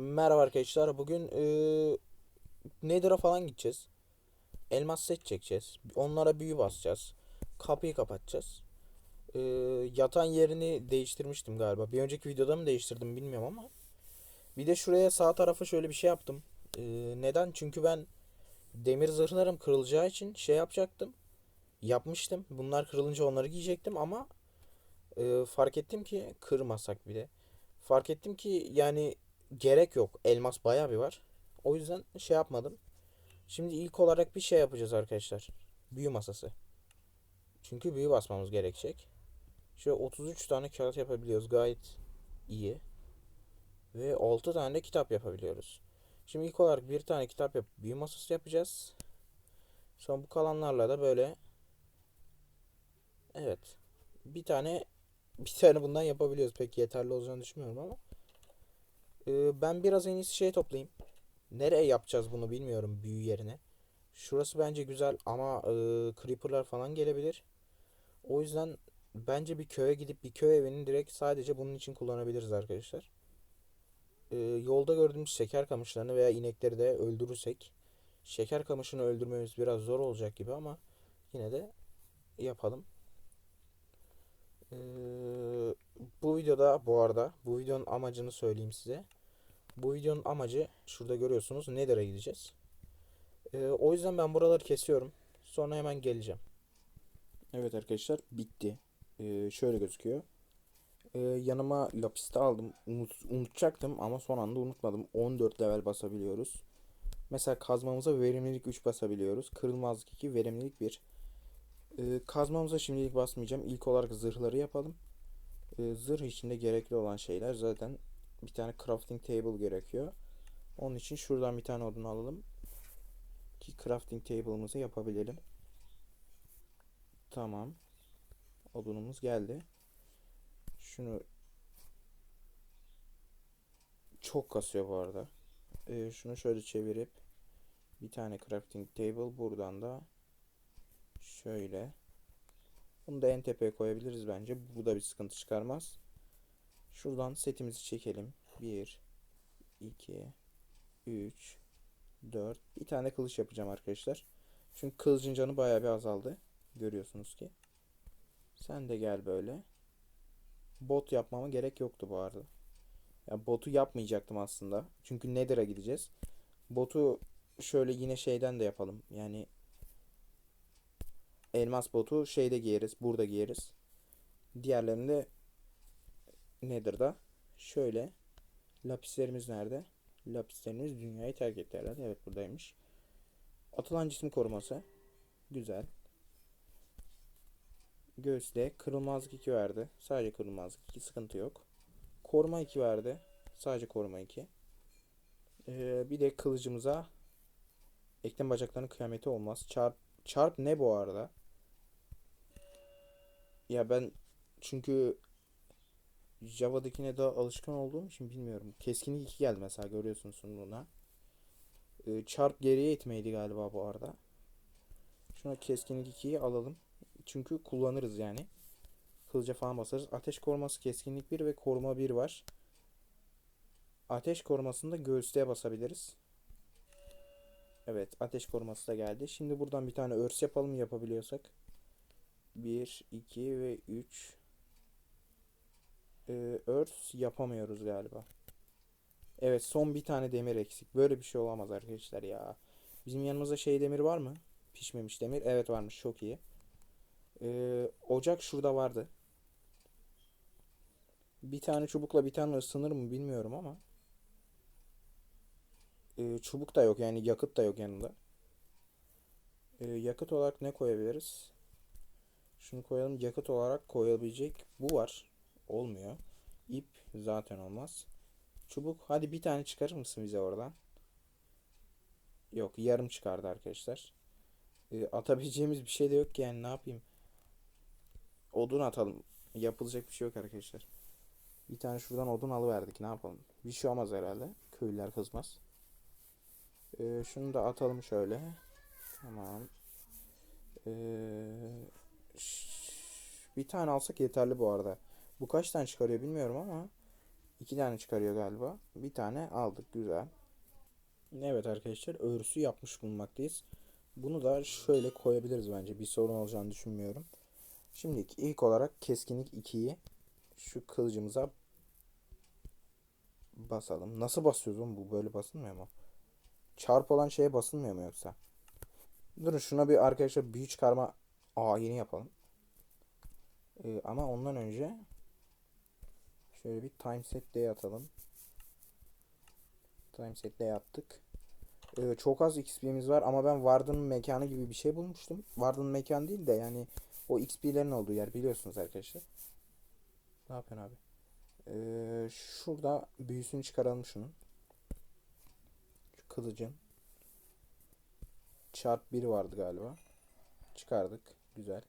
Merhaba arkadaşlar. Bugün eee Nether'a falan gideceğiz. Elmas set çekeceğiz. Onlara büyü basacağız. Kapıyı kapatacağız. Eee yatan yerini değiştirmiştim galiba. Bir önceki videoda mı değiştirdim bilmiyorum ama. Bir de şuraya sağ tarafa şöyle bir şey yaptım. Eee, neden? Çünkü ben demir zırhlarım kırılacağı için şey yapacaktım. Yapmıştım. Bunlar kırılınca onları giyecektim ama eee, fark ettim ki kırmasak bile. Fark ettim ki yani gerek yok. Elmas bayağı bir var. O yüzden şey yapmadım. Şimdi ilk olarak bir şey yapacağız arkadaşlar. Büyü masası. Çünkü büyü basmamız gerekecek. Şöyle 33 tane kağıt yapabiliyoruz. Gayet iyi. Ve 6 tane de kitap yapabiliyoruz. Şimdi ilk olarak bir tane kitap yapıp büyü masası yapacağız. Sonra bu kalanlarla da böyle Evet. Bir tane bir tane bundan yapabiliyoruz. Pek yeterli olacağını düşünmüyorum ama. Ee, ben biraz en iyisi şey toplayayım. Nereye yapacağız bunu bilmiyorum büyü yerine. Şurası bence güzel ama e, creeperlar falan gelebilir. O yüzden bence bir köye gidip bir köy evini direkt sadece bunun için kullanabiliriz arkadaşlar. Ee, yolda gördüğümüz şeker kamışlarını veya inekleri de öldürürsek şeker kamışını öldürmemiz biraz zor olacak gibi ama yine de yapalım. Ee, bu videoda bu arada bu videonun amacını söyleyeyim size. Bu videonun amacı şurada görüyorsunuz Nether'a gideceğiz. Ee, o yüzden ben buraları kesiyorum. Sonra hemen geleceğim. Evet arkadaşlar bitti. Ee, şöyle gözüküyor. Ee, yanıma lapis de aldım. Unut, unutacaktım ama son anda unutmadım. 14 level basabiliyoruz. Mesela kazmamıza verimlilik 3 basabiliyoruz. Kırılmazlık 2, verimlilik 1. Ee, kazmamıza şimdilik basmayacağım. İlk olarak zırhları yapalım. Ee, zırh içinde gerekli olan şeyler zaten bir tane crafting table gerekiyor. Onun için şuradan bir tane odun alalım. Ki crafting table'ımızı yapabilelim. Tamam. Odunumuz geldi. Şunu çok kasıyor bu arada. Ee, şunu şöyle çevirip bir tane crafting table buradan da şöyle bunu da en tepeye koyabiliriz bence. Bu da bir sıkıntı çıkarmaz. Şuradan setimizi çekelim. 1 2 3 4 Bir tane kılıç yapacağım arkadaşlar. Çünkü kılıcın canı bayağı bir azaldı. Görüyorsunuz ki. Sen de gel böyle. Bot yapmama gerek yoktu bu arada. Ya botu yapmayacaktım aslında. Çünkü Nether'a gideceğiz. Botu şöyle yine şeyden de yapalım. Yani elmas botu şeyde giyeriz. Burada giyeriz. Diğerlerini de Nether'da. Şöyle. Lapislerimiz nerede? Lapislerimiz dünyayı terk etti herhalde. Evet buradaymış. Atılan cisim koruması. Güzel. Göğüste kırılmazlık 2 verdi. Sadece kırılmazlık 2 sıkıntı yok. Koruma 2 verdi. Sadece koruma 2. Ee, bir de kılıcımıza eklem bacaklarının kıyameti olmaz. Çarp, çarp ne bu arada? Ya ben çünkü Java'dakine daha alışkan olduğum için bilmiyorum. Keskinlik 2 geldi mesela görüyorsunuz sunumuna. Ee, çarp geriye itmeydi galiba bu arada. Şuna keskinlik 2'yi alalım. Çünkü kullanırız yani. Kılıca falan basarız. Ateş koruması keskinlik 1 ve koruma 1 var. Ateş korumasını da göğüslüğe basabiliriz. Evet ateş koruması da geldi. Şimdi buradan bir tane örs yapalım yapabiliyorsak. 1, 2 ve 3. Örs yapamıyoruz galiba. Evet son bir tane demir eksik. Böyle bir şey olamaz arkadaşlar ya. Bizim yanımızda şey demir var mı? Pişmemiş demir. Evet varmış çok iyi. Ee, ocak şurada vardı. Bir tane çubukla bir tane ısınır mı bilmiyorum ama. Ee, çubuk da yok yani yakıt da yok yanında. Ee, yakıt olarak ne koyabiliriz? Şunu koyalım. Yakıt olarak koyabilecek bu var. Olmuyor. İp zaten olmaz. Çubuk. Hadi bir tane çıkarır mısın bize oradan? Yok yarım çıkardı arkadaşlar. Ee, atabileceğimiz bir şey de yok ki yani ne yapayım? Odun atalım. Yapılacak bir şey yok arkadaşlar. Bir tane şuradan odun alıverdik. Ne yapalım? Bir şey olmaz herhalde. Köylüler kızmaz. Ee, şunu da atalım şöyle. Tamam. Ş- bir tane alsak yeterli bu arada. Bu kaç tane çıkarıyor bilmiyorum ama İki tane çıkarıyor galiba. Bir tane aldık güzel. Evet arkadaşlar örsü yapmış bulunmaktayız. Bunu da şöyle koyabiliriz bence. Bir sorun olacağını düşünmüyorum. Şimdi ilk olarak keskinlik 2'yi şu kılıcımıza basalım. Nasıl basıyoruz bu böyle basılmıyor mu? Çarp olan şeye basılmıyor mu yoksa? Durun şuna bir arkadaşlar büyü çıkarma ayini yapalım. Ee, ama ondan önce şöyle bir time set day atalım. Time set day attık. Ee, çok az XP'miz var ama ben Warden'ın mekanı gibi bir şey bulmuştum. Warden'ın mekanı değil de yani o XP'lerin olduğu yer biliyorsunuz arkadaşlar. Ne yapıyorsun abi? Ee, şurada büyüsünü çıkaralım şunun. Şu kılıcın. Çarp 1 vardı galiba. Çıkardık. Güzel.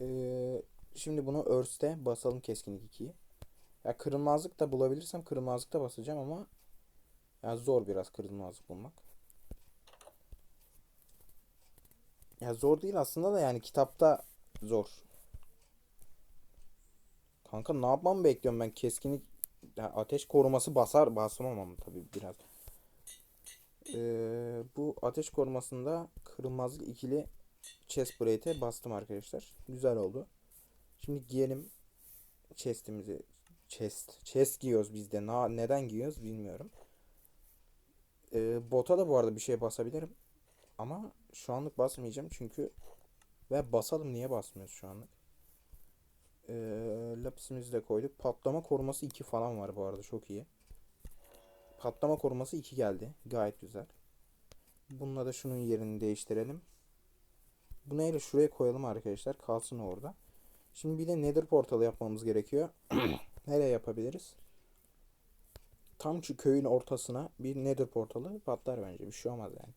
Ee, şimdi bunu Earth'te basalım keskinlik 2'yi. Ya kırılmazlık da bulabilirsem kırılmazlık da basacağım ama ya zor biraz kırılmazlık bulmak. Ya zor değil aslında da yani kitapta zor. Kanka ne yapmamı bekliyorum ben keskinlik ya ateş koruması basar basmam ama tabii biraz. Ee, bu ateş korumasında kırılmazlık ikili chest plate'e bastım arkadaşlar. Güzel oldu. Şimdi giyelim chest'imizi. Chest. Chest giyiyoruz biz de. Na, neden giyiyoruz bilmiyorum. Ee, bota da bu arada bir şey basabilirim. Ama şu anlık basmayacağım çünkü ve basalım niye basmıyoruz şu anlık? Ee, lapisimizi de koyduk. Patlama koruması 2 falan var bu arada çok iyi. Patlama koruması 2 geldi. Gayet güzel. Bununla da şunun yerini değiştirelim. Bu neyle şuraya koyalım arkadaşlar. Kalsın orada. Şimdi bir de nether portalı yapmamız gerekiyor. Nereye yapabiliriz? Tam şu köyün ortasına bir nether portalı patlar bence. Bir şey olmaz yani.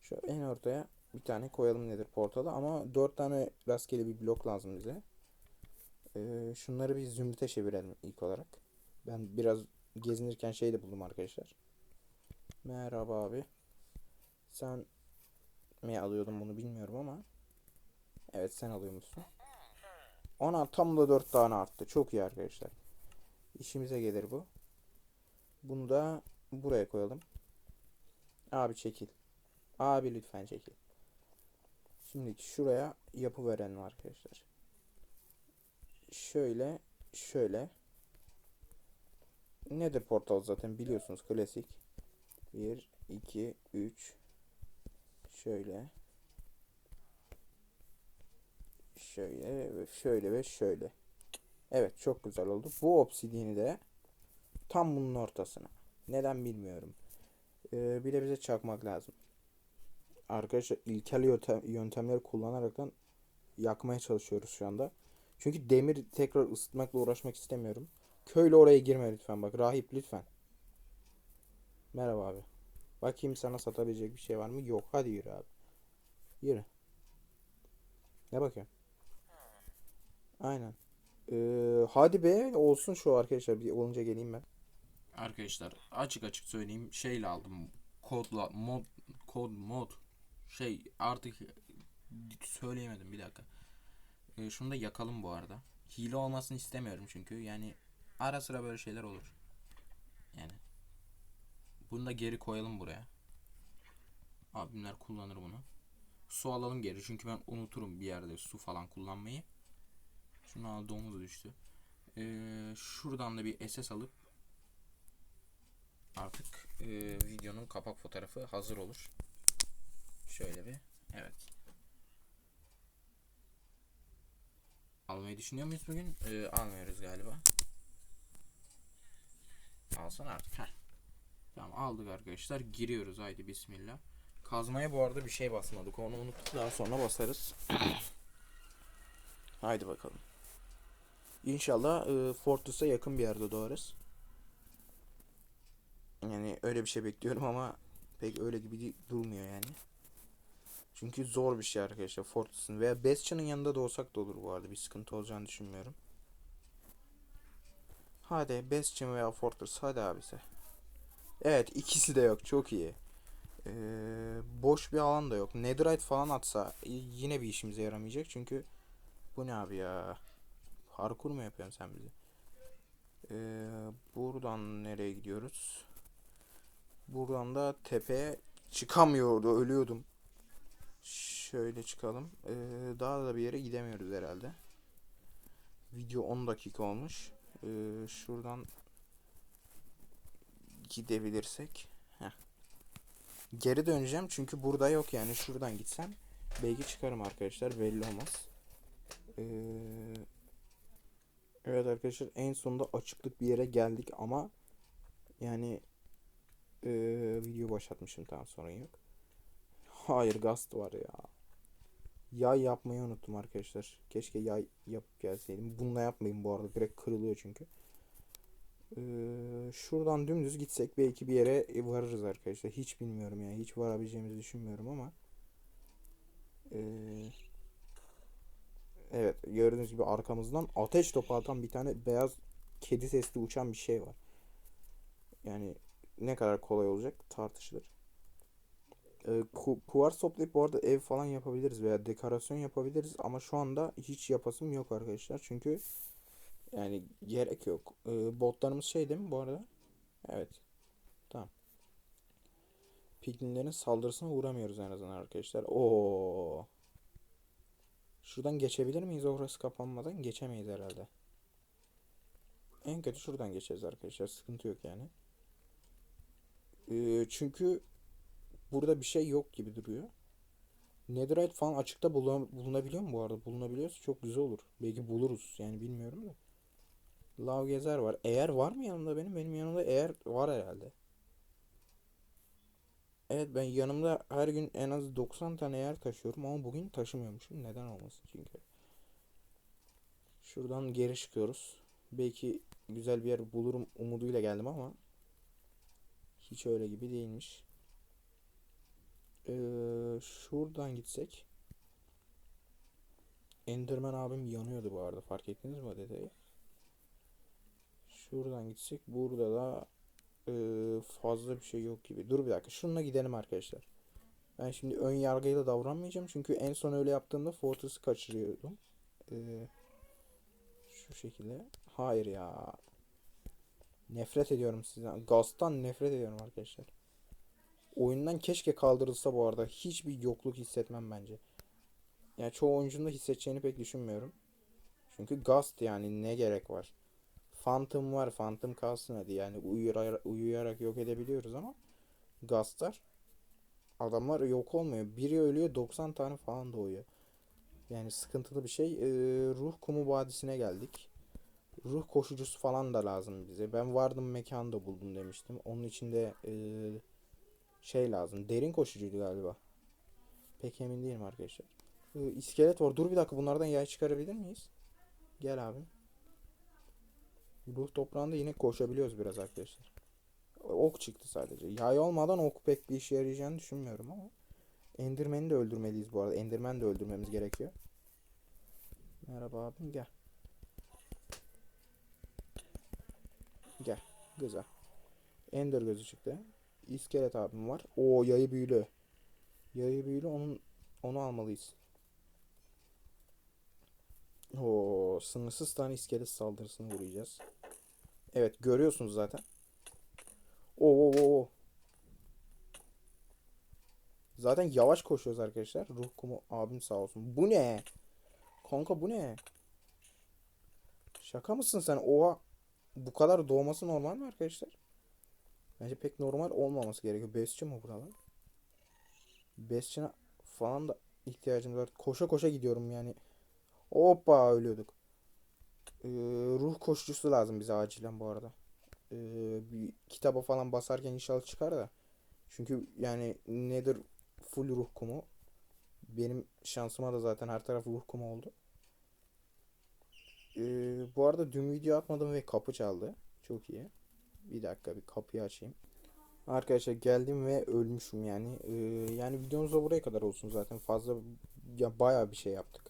Şu en ortaya bir tane koyalım nether portalı. Ama 4 tane rastgele bir blok lazım bize. Ee, şunları bir zümrüte çevirelim ilk olarak. Ben biraz gezinirken şey de buldum arkadaşlar. Merhaba abi. Sen mi alıyordun bunu bilmiyorum ama. Evet sen alıyormuşsun. Ona tam da 4 tane arttı. Çok iyi arkadaşlar. İşimize gelir bu. Bunu da buraya koyalım. Abi çekil. Abi lütfen çekil. Şimdi şuraya yapı verelim arkadaşlar. Şöyle şöyle. Nedir portal zaten biliyorsunuz klasik. 1 2 3 şöyle şöyle ve şöyle ve şöyle. Evet çok güzel oldu. Bu obsidiyeni de tam bunun ortasına. Neden bilmiyorum. Ee, bir de bize çakmak lazım. Arkadaşlar ilkel yöntem, yöntemleri kullanaraktan yakmaya çalışıyoruz şu anda. Çünkü demir tekrar ısıtmakla uğraşmak istemiyorum. Köylü oraya girme lütfen bak. Rahip lütfen. Merhaba abi. Bakayım sana satabilecek bir şey var mı? Yok. Hadi yürü abi. Yürü. Ne bakıyorsun? Aynen. Ee, hadi be olsun şu arkadaşlar. Bir olunca geleyim ben. Arkadaşlar açık açık söyleyeyim şeyle aldım kodla mod kod mod şey artık söyleyemedim bir dakika. Ee, şunu da yakalım bu arada. Hile olmasını istemiyorum çünkü yani ara sıra böyle şeyler olur. Yani bunu da geri koyalım buraya. Abimler kullanır bunu. Su alalım geri çünkü ben unuturum bir yerde su falan kullanmayı. Şunu al domuz düştü. Ee, şuradan da bir SS alıp artık e, videonun kapak fotoğrafı hazır olur. Şöyle bir evet. Almayı düşünüyor muyuz bugün? E, almıyoruz galiba. Alsan artık. Heh. Tamam aldık arkadaşlar. Giriyoruz haydi bismillah. Kazmaya bu arada bir şey basmadık. Onu unuttuk. Daha sonra basarız. haydi bakalım. İnşallah e, Fortress'a yakın bir yerde doğarız. Yani öyle bir şey bekliyorum ama pek öyle gibi durmuyor yani. Çünkü zor bir şey arkadaşlar Fortress'ın veya Bastion'ın yanında da olsak da olur bu arada bir sıkıntı olacağını düşünmüyorum. Hadi Bastion veya Fortress hadi abisi. Evet ikisi de yok çok iyi. Ee, boş bir alan da yok. Netherite falan atsa yine bir işimize yaramayacak çünkü bu ne abi ya? Parkur mu yapıyorsun sen bize? Ee, buradan nereye gidiyoruz? Buradan da tepeye çıkamıyordu. Ölüyordum. Şöyle çıkalım. Ee, daha da bir yere gidemiyoruz herhalde. Video 10 dakika olmuş. Ee, şuradan gidebilirsek. Heh. Geri döneceğim çünkü burada yok yani. Şuradan gitsem belki çıkarım arkadaşlar. Belli olmaz. Ee, evet arkadaşlar en sonunda açıklık bir yere geldik ama yani ee, video başlatmışım tamam sorun yok. Hayır gast var ya. Yay yapmayı unuttum arkadaşlar. Keşke yay yapıp gelseydim. Bununla yapmayın bu arada. Direkt kırılıyor çünkü. Ee, şuradan dümdüz gitsek belki bir yere varırız arkadaşlar. Hiç bilmiyorum yani. Hiç varabileceğimizi düşünmüyorum ama. Ee, evet gördüğünüz gibi arkamızdan ateş topu atan bir tane beyaz kedi sesli uçan bir şey var. Yani ne kadar kolay olacak tartışılır. Ee, ku- kuvars toplayıp bu arada ev falan yapabiliriz veya dekorasyon yapabiliriz ama şu anda hiç yapasım yok arkadaşlar. Çünkü yani gerek yok. Ee, botlarımız şey değil mi bu arada? Evet. Tamam. Piglinlerin saldırısına uğramıyoruz en azından arkadaşlar. Oo. Şuradan geçebilir miyiz orası kapanmadan? Geçemeyiz herhalde. En kötü şuradan geçeriz arkadaşlar. Sıkıntı yok yani. Ee, çünkü burada bir şey yok gibi duruyor. Netherite falan açıkta bulun- bulunabiliyor mu bu arada? Bulunabiliyorsa çok güzel olur. Belki buluruz yani bilmiyorum da. Lav gezer var. Eğer var mı yanımda benim? Benim yanımda eğer var herhalde. Evet ben yanımda her gün en az 90 tane eğer taşıyorum ama bugün taşımıyormuşum. Neden olmasın çünkü. Şuradan geri çıkıyoruz. Belki güzel bir yer bulurum umuduyla geldim ama hiç öyle gibi değilmiş. Ee, şuradan gitsek. Enderman abim yanıyordu bu arada. Fark ettiniz mi o detayı? Şuradan gitsek. Burada da e, fazla bir şey yok gibi. Dur bir dakika. Şununla gidelim arkadaşlar. Ben şimdi ön yargıyla davranmayacağım. Çünkü en son öyle yaptığımda Fortress'ı kaçırıyordum. Ee, şu şekilde. Hayır ya. Nefret ediyorum sizden. Gaz'tan nefret ediyorum arkadaşlar. Oyundan keşke kaldırılsa bu arada. Hiçbir yokluk hissetmem bence. Yani çoğu oyuncunun da hissedeceğini pek düşünmüyorum. Çünkü Ghost yani ne gerek var? Phantom var. Phantom kalsın hadi. Yani uyuyarak, uyuyarak yok edebiliyoruz ama Ghost'lar adamlar yok olmuyor. Biri ölüyor 90 tane falan doğuyor. Yani sıkıntılı bir şey. Ee, ruh kumu vadisine geldik. Ruh koşucusu falan da lazım bize. Ben vardım mekanı da buldum demiştim. Onun içinde ee, şey lazım. Derin koşucuydu galiba. Pek emin değilim arkadaşlar. Ee, iskelet var. Dur bir dakika bunlardan yay çıkarabilir miyiz? Gel abi. Ruh toprağında yine koşabiliyoruz biraz arkadaşlar. Ok çıktı sadece. Yay olmadan ok pek bir işe yarayacağını düşünmüyorum ama. Enderman'i de öldürmeliyiz bu arada. Enderman de öldürmemiz gerekiyor. Merhaba abim gel. Gel. Güzel. Ender gözü çıktı. İskelet abim var. O yayı büyülü. Yayı büyülü onun onu almalıyız. O sınırsız tane iskelet saldırısını vuracağız. Evet görüyorsunuz zaten. Oo oo oo. Zaten yavaş koşuyoruz arkadaşlar. Ruh kumu abim sağ olsun. Bu ne? Kanka bu ne? Şaka mısın sen? Oha. Bu kadar doğması normal mi arkadaşlar? Bence pek normal olmaması gerekiyor. Besçi mi buralar? Besçine falan da ihtiyacımız var. Koşa koşa gidiyorum yani. Hoppa ölüyorduk. Ee, ruh koşucusu lazım bize acilen bu arada. Ee, bir kitaba falan basarken inşallah çıkar da. Çünkü yani nedir full ruh kumu. Benim şansıma da zaten her taraf ruh kumu oldu. Ee, bu arada dün video atmadım ve kapı çaldı. Çok iyi. Bir dakika bir kapıyı açayım. Arkadaşlar geldim ve ölmüşüm yani. Ee, yani videomuz da buraya kadar olsun zaten. Fazla ya bayağı bir şey yaptık.